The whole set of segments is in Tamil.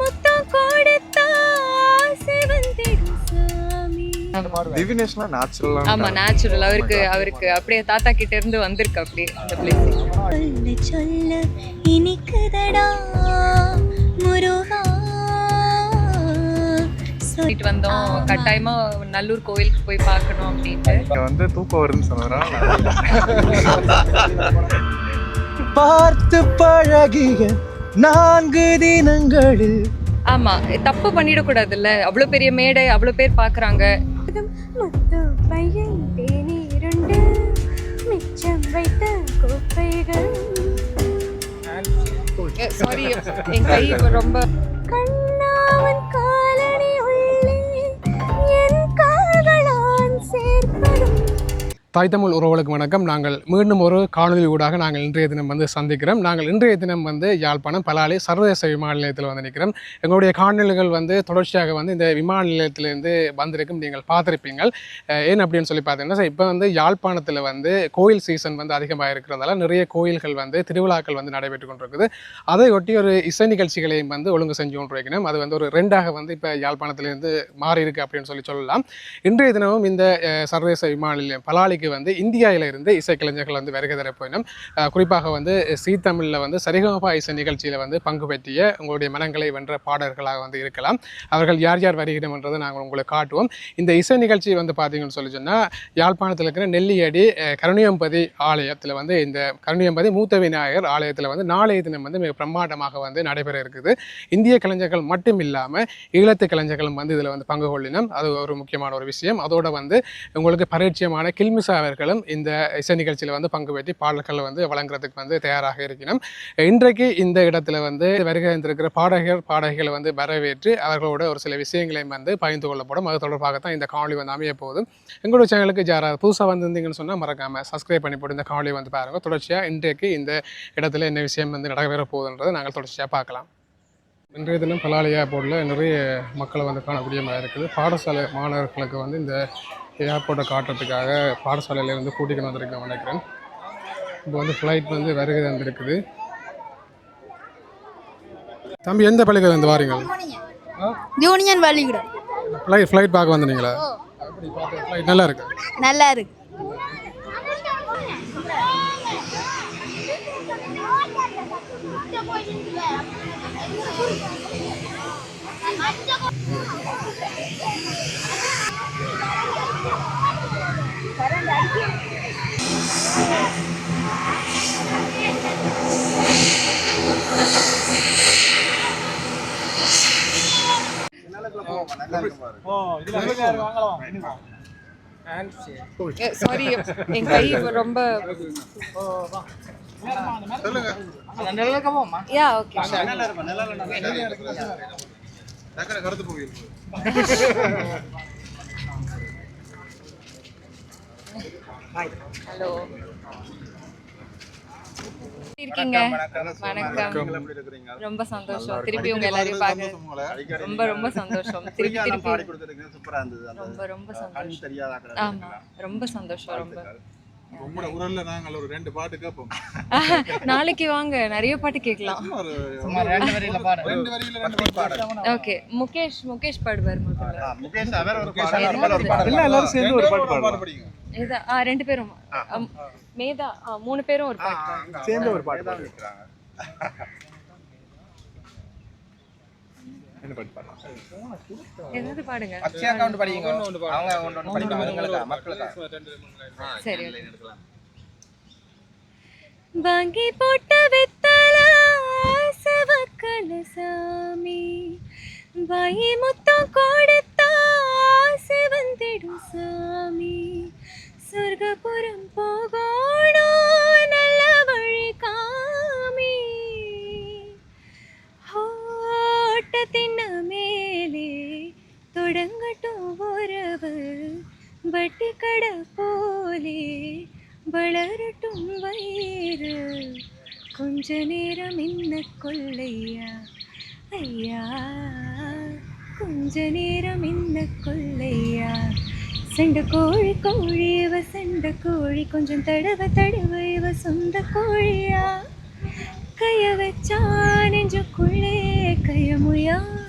முத்தம் கொடுத்தா ஆசை வந்திடும் சாமி டிவினேஷனா நேச்சுரலா ஆமா நேச்சுரல் அவருக்கு அவருக்கு அப்படியே தாத்தா கிட்ட இருந்து வந்திருக்கு அப்படியே அந்த பிளேஸ் சொல்ல இனிக்குதடா முருகா. சொல்லிட்டு வந்தோம். கட்டாயமா நல்லூர் கோயிலுக்கு போய் பார்க்கணும் அப்படின்ட்டு. வந்து தூக்கம் வருதுன்னு சொன்னதா பார்த்து பழகிய நான்கு தினங்களில். ஆமா தப்பு பண்ணிடக்கூடாதுல்ல. அவ்வளவு பெரிய மேடை அவ்வளவு பேர் பாக்குறாங்க. முத்து பையன் தேநீருண்டு மிச்சம் வைத்த குப்பைகள். சாரி என் கை ரொம்ப கண்ணாவன் தாய் தமிழ் உறவுகளுக்கு வணக்கம். நாங்கள் மீண்டும் ஒரு காணொலி ஊடாக நாங்கள் இன்றைய தினம் வந்து சந்திக்கிறோம். நாங்கள் இன்றைய தினம் வந்து யாழ்ப்பாணம் பலாலி சர்வதேச விமான நிலையத்தில் வந்து நிற்கிறோம். எங்களுடைய காணொலிகள் வந்து தொடர்ச்சியாக வந்து இந்த விமான நிலையத்திலேருந்து வந்திருக்கும் நீங்கள் பார்த்துருப்பீங்கள். ஏன் அப்படின்னு சொல்லி பார்த்தீங்கன்னா இப்போ வந்து யாழ்ப்பாணத்தில் வந்து கோயில் சீசன் வந்து அதிகமாக இருக்கிறதால நிறைய கோயில்கள் வந்து திருவிழாக்கள் வந்து நடைபெற்று கொண்டிருக்குது. அதை ஒட்டி ஒரு இசை நிகழ்ச்சிகளையும் வந்து ஒழுங்கு செஞ்சு கொண்டு வைக்கணும் அது வந்து ஒரு ரெண்டாக வந்து இப்போ யாழ்ப்பாணத்திலேருந்து மாறி இருக்குது அப்படின்னு சொல்லி சொல்லலாம். இன்றைய தினமும் இந்த சர்வதேச விமான நிலையம் பலாலிக்கு வந்து இந்தியாவில் இருந்து இசைக்கலைஞர்கள் வந்து வருகை தர போயினும் குறிப்பாக வந்து சீ தமிழில் வந்து சரிகமபா இசை நிகழ்ச்சியில் வந்து பங்கு பற்றிய உங்களுடைய மனங்களை வென்ற பாடல்களாக வந்து இருக்கலாம். அவர்கள் யார் யார் வருகிறோம்ன்றதை நாங்கள் உங்களுக்கு காட்டுவோம். இந்த இசை நிகழ்ச்சி வந்து பார்த்தீங்கன்னு சொல்லி சொன்னால் யாழ்ப்பாணத்தில் இருக்கிற நெல்லியடி கருணியம்பதி ஆலயத்தில் வந்து இந்த கருணியம்பதி மூத்த விநாயகர் ஆலயத்தில் வந்து நாளைய தினம் வந்து மிக பிரம்மாண்டமாக வந்து நடைபெற இருக்குது. இந்திய கலைஞர்கள் மட்டும் இல்லாமல் ஈழத்து கலைஞர்களும் வந்து இதில் வந்து பங்கு கொள்ளினம். அது ஒரு முக்கியமான ஒரு விஷயம். அதோட வந்து உங்களுக்கு பரிச்சயமான கில்மிச அவர்களும் இந்த இசை நிகழ்ச்சியில் வந்து பங்கு பெற்றி பாடல்களை வந்து வழங்குறதுக்கு வந்து தயாராக இருக்கணும் இன்றைக்கு இந்த இடத்துல வந்து வருகை இருந்திருக்கிற பாடகர் பாடகிகளை வந்து வரவேற்று அவர்களோட ஒரு சில விஷயங்களையும் வந்து பகிர்ந்து கொள்ளப்படும். அது தொடர்பாக தான் இந்த காணொலி வந்து அமைய போதும் எங்களோட சேனலுக்கு ஜாரா புதுசாக வந்திருந்தீங்கன்னு சொன்னால் மறக்காமல் சப்ஸ்கிரைப் பண்ணி போட்டு இந்த காணொலி வந்து பாருங்க. தொடர்ச்சியாக இன்றைக்கு இந்த இடத்துல என்ன விஷயம் வந்து நடைபெற போகுதுன்றதை நாங்கள் தொடர்ச்சியாக பார்க்கலாம். இன்றைய தினம் பலாலியா போர்டில் நிறைய மக்களை வந்து காணக்கூடிய மாதிரி இருக்குது. பாடசாலை மாணவர்களுக்கு வந்து இந்த ஏர்போர்ட்டை காட்டுறதுக்காக பாடசாலையில இருந்து கூட்டிகிட்டு வந்திருக்கேன் நினைக்கிறேன். இப்போ வந்து ஃப்ளைட் வந்து வருகை வந்திருக்குது தம்பி எந்த பள்ளிக்கு வந்து வாரீங்க? யூனியன் பள்ளிக்கூடம். ஃப்ளைட் ஃப்ளைட் பார்க்க ஃப்ளைட் நல்லா இருக்கு? நல்லா இருக்கு. சாரி என் கை ரொம்ப யா ஓகே ஹலோ இருக்கீங்க? வணக்கம் ரொம்ப சந்தோஷம். திருப்பி உங்க எல்லாரையும் பார்க்க ரொம்ப ரொம்ப சந்தோஷம். திருப்பி திருப்பி ரொம்ப ரொம்ப சந்தோஷம். ஆமா. ரொம்ப சந்தோஷம். ரொம்ப. உங்களோட உரல்ல நாங்கள் ஒரு ரெண்டு பாட்டு கேட்போம். நாளைக்கு வாங்க நிறைய பாட்டு கேட்கலாம். ரெண்டு வரியில ரெண்டு பாட்டு ஓகே முகேஷ் முகேஷ் பாடுவார் முதல்ல. இல்ல எல்லாரும் சேர்ந்து ஒரு பாட்டு பாடுவோம் படிங்க. இதா ஆ ரெண்டு பேரும். மேதா மூணு பேரும் ஒரு பாட்டு. சேர்ந்து ஒரு பாட்டு பாடுவோம் என்ன பாட்டு பாடலாம் ஏதாவது பாடுங்க? படிங்க. அவங்க ஒன்று ஒன்று படிப்பாங்க. மக்களுக்கா? சரி வாங்கி போட்ட வெத்தல ஆசவக்கல சாமி. வாயி முத்தம் கொடுத்தா ஆசை வந்திடும் சாமி. சொர்க்கபுரம் போகணும் நல்ல வழி காமி. ஓட்டத்தின் மேலே மரபு வட்டுக்கட போலே வளரட்டும் வயிறு. கொஞ்ச நேரம் என்ன கொள்ளையா? ஐயா கொஞ்ச நேரம் என்ன கொள்ளையா? சண்ட கோழி கோழி இவ சண்ட கோழி. கொஞ்சம் தடவ தடவ இவ சொந்த கோழியா? கைய வச்சா நெஞ்சுக்குள்ளே கையமுயா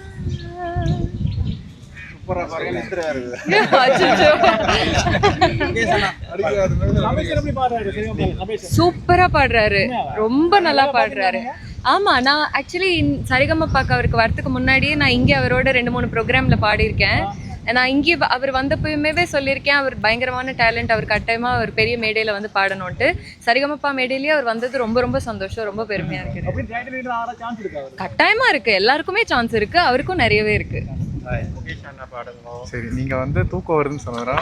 சூப்பரா பாடுறாரு. ரொம்ப நல்லா பாடுறாரு. ஆமா நான் ஆக்சுவலி சரிகமப்பாக்கு அவருக்கு வரதுக்கு முன்னாடியே நான் இங்கே அவரோட ரெண்டு மூணு ப்ரோக்ராம்ல பாடியிருக்கேன். நான் இங்கே அவர் வந்தப்பயுமே சொல்லியிருக்கேன் அவர் பயங்கரமான டேலண்ட் அவர் கட்டாயமா அவர் பெரிய மேடையில வந்து பாடணும்ட்டு சரிகமப்பா மேடையிலேயே அவர் வந்தது ரொம்ப ரொம்ப சந்தோஷம் ரொம்ப பெருமையா இருக்கு கட்டாயமா இருக்கு. எல்லாருக்குமே சான்ஸ் இருக்கு. அவருக்கும் நிறையவே இருக்கு. சரி நீங்க வந்து தூக்கம் வருதுன்னு சொன்னதா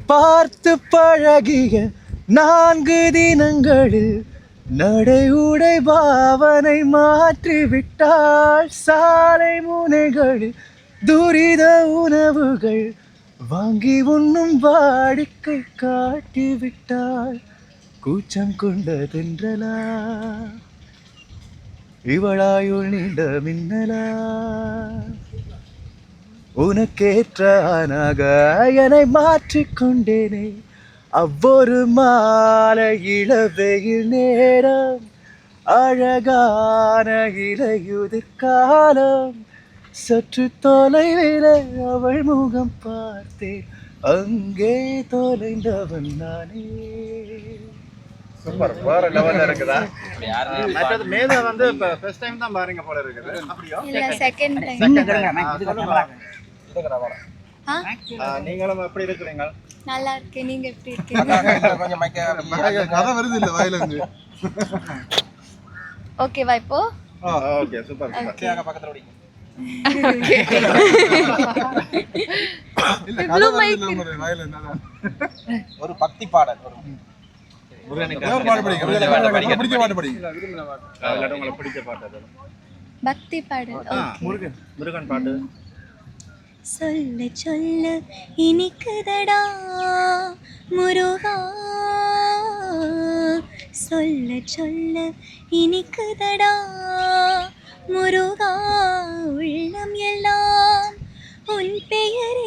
பார்த்து பழகிய நான்கு தினங்களில் நடை உடை பாவனை மாற்றி விட்டாள் சாலை முனைகளில் துரித உணவுகள் வாங்கி உண்ணும் வாடிக்கை காட்டி விட்டாள் கூச்சம் கொண்டதென்றலா? இவளாயுள் நீண்ட மின்னலா? உனக்கேற்ற ஆனாக என்னை மாற்றிக்கொண்டேனே. அவ்வொரு மாலை இளவெயில் நேரம் அழகான இலையுதிர் காலம். சற்று தொலைவில அவள் முகம் பார்த்தேன். அங்கே தொலைந்தவன் நானே. சூப்பர். வேற லெவல்ல இருக்குதா? மற்றது மேதா வந்து இப்ப ஃபர்ஸ்ட் டைம் தான் பாருங்க போல இருக்குது. அப்படியோ? இல்ல செகண்ட் டைம் ஆ ஆ, நீங்களும் எப்படி இருக்கிறீங்க? நல்லா இருக்கேன். நீங்க எப்படி இருக்கீங்க? கொஞ்சம் மைக்க கதை வருது இல்ல வாயில இருந்து ஓகேவா இப்போ. ஓகே சூப்பர் சூப்பர் பக்கத்துல ஓடிங்க. ஒரு பக்தி பாடல் பக்தி பாடல். முருகன் பாட்டு. சொல்ல சொல்ல இனிக்குதடா முருகா. சொல்ல சொல்ல இனிக்குதடா முருகா. உள்ளம் எல்லாம் உன் பெயரே.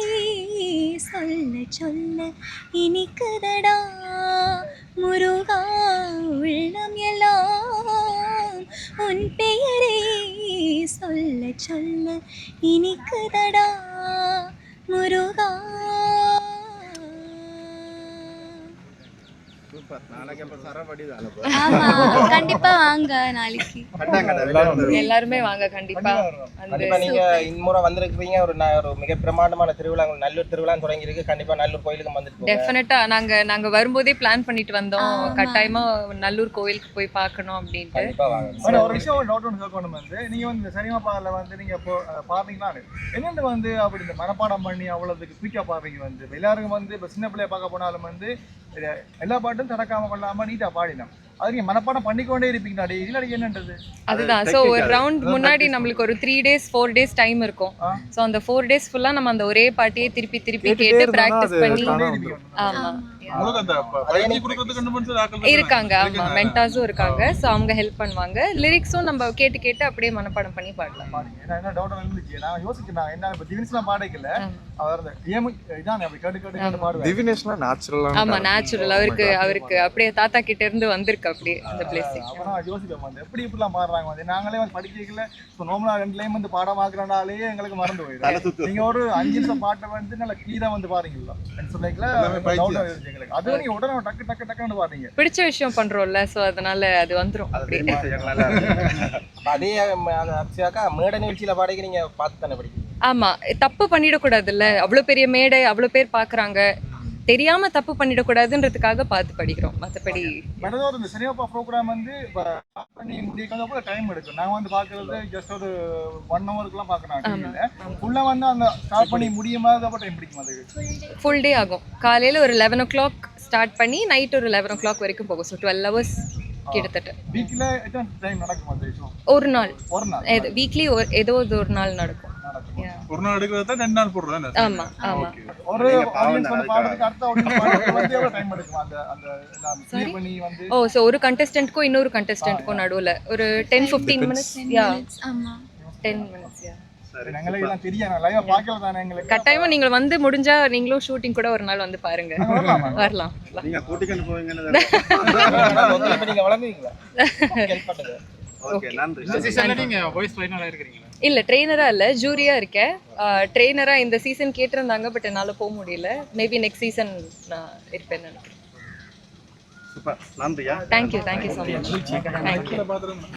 சொல்ல சொல்ல இனிக்குதடா முருகா உள்ளம் எல்லாம் உன் பெயரே சொல்ல சொல்ல இனிக்குதடா முருகா சூப்பர் நாளைக்கு அப்ப சரவடி தான் ஆமா கண்டிப்பா வாங்க நாளைக்கு. எல்லாருமே வாங்க கண்டிப்பா. வந்து கண்டிப்பா நீங்க இன்முறை வந்திருக்கிறீங்க ஒரு மிக பிரமாண்டமான திருவிழா நல்லூர் திருவிழா தொடங்கி இருக்கு கண்டிப்பா நல்லூர் கோயிலுக்கு போங்க. டெஃபினட்டா நாங்க நாங்க வரும்போதே பிளான் பண்ணிட்டு வந்தோம். கட்டாயமா நல்லூர் கோவிலுக்கு போய் பார்க்கணும் அப்படின்ட்டு. கண்டிப்பா வாங்க. ஆனா ஒரு விஷயம் டவுட் ஒன்று கேட்கணும் வந்து நீங்க வந்து சினிமா பாடல வந்து நீங்க பாத்தீங்கன்னா என்னென்ன வந்து அப்படி இந்த மனப்பாடம் பண்ணி அவ்வளவுக்கு குயிக்கா பாடுறீங்க வந்து? எல்லாருக்கும் வந்து இப்ப சின்ன பிள்ளைய பார்க்க போனாலும் வந்து எல்லா பாட்டும் தடக்காம கொள்ளாம நீட்டா பாடினோம் அது மனப்பாடம் பண்ணிக்கொண்டே இருப்பீங்களா டே இதுல என்னன்றது? அதுதான். ஸோ ஒரு ரவுண்ட் முன்னாடி நம்மளுக்கு ஒரு three days four days time இருக்கும். ஸோ அந்த ஃபோர் டேஸ் ஃபுல்லா நம்ம அந்த ஒரே பாட்டியே திருப்பி திருப்பி கேட்டு ப்ராக்டிஸ் பண்ணி ஆமா. உங்களுக்கு அந்த ப- பயிற்சி கொடுக்கறதுக்கு ரெண்டு மனுஷன் ஆட்கள் இருக்காங்க. ஆமா. மென்டாஸும் இருக்காங்க. ஸோ அவங்க ஹெல்ப் பண்ணுவாங்க. லிரிக்ஸும் நம்ம கேட்டு கேட்டு அப்படியே மனப்பாடம் பண்ணி பாடலாம். என்ன டவுட் இருந்துச்சு நான் யோசிக்கிறேன் என்ன இப்ப திவின்ஸ்லாம் பாடைக்கல அவர் ஏமு இதான் அப்படி கேட்டு கேட்டு பாடுவேன். திவினேஷ்னா நேச்சுரலான ஆமா. நேச்சுரல் அவருக்கு அவருக்கு அப்படியே தாத்தா கிட்ட இருந்து வந்திருக்கு அப்படியே அந்த பிளேசிங் அப்ப நான் யோசிப்பேன் வந்து. எப்படி இப்படிலாம் பாடுறாங்க வந்து? நாங்களே வந்து படிக்கல ஸோ நோமலா ரெண்டு வந்து பாடமாக்குறனாலே எங்களுக்கு மறந்து போயிடும். நீங்க ஒரு அஞ்சு நிமிஷம் பாட்டை வந்து நல்லா கிளீரா வந்து பாடுறீங்களா சொல்லிக்கல எங்களுக்கு. அது நீங்க உடனே டக்கு டக்கு டக்குன்னு பாடுறீங்க. பிடிச்ச விஷயம் பண்றோம்ல ஸோ அதனால அது வந்துரும். அப்படியே அப்ப அதே அப்சியாக்கா மேடை நிகழ்ச்சியில பாடைக்கு நீங்க பார்த்து தானே படிக்கிறீங்க? ஆமா. தப்பு பண்ணிடக்கூடாதுல்ல. அவ்வளோ பெரிய மேடை அவ்வளோ பேர் பார்க்கறாங்க தெரியாம தப்பு பண்ணிடக்கூடாதுன்றதுக்காக பார்த்து படிக்கிறோம். மற்றபடி மெனதோர் இந்த சினிமா ப்ரோக்ராம் வந்து பண்ணி முடிக்கிறது கூட டைம் எடுக்கும். நாங்கள் வந்து பார்க்கறது ஜஸ்ட் ஒரு ஒன் ஹவருக்குலாம் பார்க்கணும் ஃபுல்லாக வந்து அந்த ஸ்டார்ட் பண்ணி முடியும் போது அப்போ டைம் பிடிக்கும் அதுக்கு. ஃபுல் டே ஆகும். காலையில ஒரு லெவன் ஓ கிளாக் ஸ்டார்ட் பண்ணி நைட் ஒரு லெவன் ஓ கிளாக் வரைக்கும் போகும். ஸோ டுவெல் ஹவர்ஸ் கிட்டத்தட்ட. ஒரு நாள். ஒரு நாள். வீக்லி ஏதோ ஒரு ஒரு நாள் நடக்கும். ஒரு நாள் எடுக்கிறது தான் ரெண்டு நாள் போடுறது ஆமா ஆமா. ஒரு ஆடியன்ஸ் வந்து பாடுறதுக்கு அடுத்த ஆடியன்ஸ் பாடுறதுக்கு வந்து எவ்வளோ டைம் எடுக்கும் அந்த அந்த எல்லாம்? பண்ணி வந்து ஓ ஸோ ஒரு கண்டெஸ்டன்ட்க்கும் இன்னொரு கண்டெஸ்டன்ட்க்கும் நடுவுல. ஒரு டென் ஃபிஃப்டீன் மினிட்ஸ் யா ஆமா. டென் மினிட்ஸ் யா கட்டாயமா நீங்க வந்து முடிஞ்சா நீங்களும் ஷூட்டிங் கூட ஒரு நாள் வந்து பாருங்க. வரலாம்? வரலாம். நீங்க இல்ல ட்ரெயினரா இல்ல ஜூரியா இருக்கேன். ட்ரெயினரா இந்த சீசன் கேட்டிருந்தாங்க பட் என்னால போக முடியல. மேபி நெக்ஸ்ட் சீசன் நான் இருப்பேன்னு நினைக்கிறேன். சூப்பர் நன்றியா? தேங்க்யூ தேங்க்யூ ஸோ மச்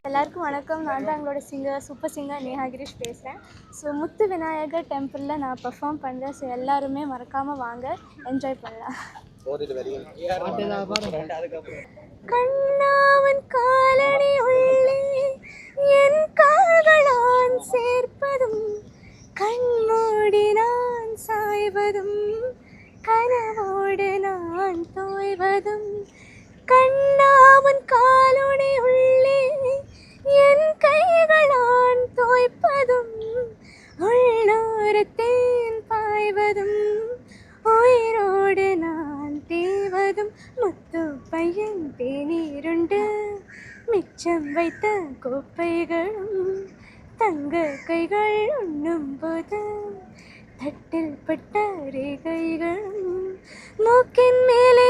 எல்லாருக்கும் வணக்கம். நான் தான் எங்களோட singer super singer Neha Girish பேசுகிறேன் ஸோ முத்து விநாயகர் டெம்பிளில் நான் பெர்ஃபார்ம் பண்ணுறேன் ஸோ எல்லாருமே மறக்காமல் வாங்க. என்ஜாய் பண்ணலாம். கண்ணாவன் காலடி உள்ளே என் கால்களான் சேர்ப்பதும் கண்மூடி நான் சாய்வதும் கனவோடு நான் தோய்வதும் கண்ணாவன் காலொடி உள்ளே என் கைகளான் தோய்ப்பதும். மிச்சம் வைத்த கோப்பைகளும் தங்க கைகள் உண்ணும் போது தட்டில் பட்ட ரேகைகளும் மூக்கின் மேலே